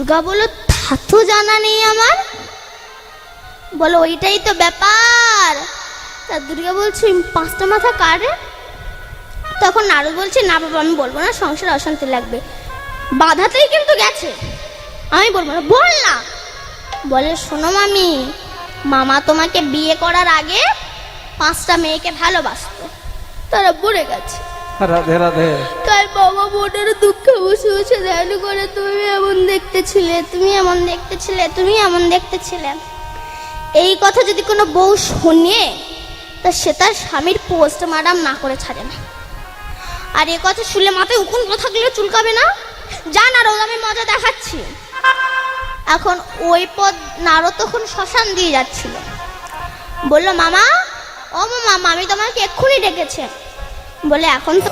দুর্গা বলল তা তো জানা নেই আমার। বলো, ওইটাই তো ব্যাপার। তা দুর্গা বলছে, পাঁচটা মাথা কারে তখন নারদ বলছে, না বাবা, আমি বলব না, সংসারে অশান্তি লাগবে। বাধাতেই কিন্তু গেছে। আমি বলব না, বল না। বলে, শোনো মামি, মামা তোমাকে বিয়ে করার আগে পাঁচটা মেয়েকে ভালোবাসতো। তারা পড়ে গেছে। রাধে রাধে তাই বাবা বোনের দুঃখে বসে বসে ধ্যান করে, তুমি এমন দেখতে ছিলে তুমি এমন দেখতে ছিলে তুমি এমন দেখতে ছিলে এই কথা যদি কোনো বউ শোনে, তা সে তার স্বামীর পোস্ট ম্যাডাম না করে ছাড়ে না। আর এ কথা শুনলে মাথায় উকুন না থাকলে চুলকাবে না? যা নারদ আমি মজা দেখাচ্ছি। এখন ওই পদ নারদ তখন শ্মশান দিয়ে যাচ্ছিল। বলল, মামা, ও মামা, আমি তোমাকে এক্ষুনি ডেকেছে। বলে এখন তো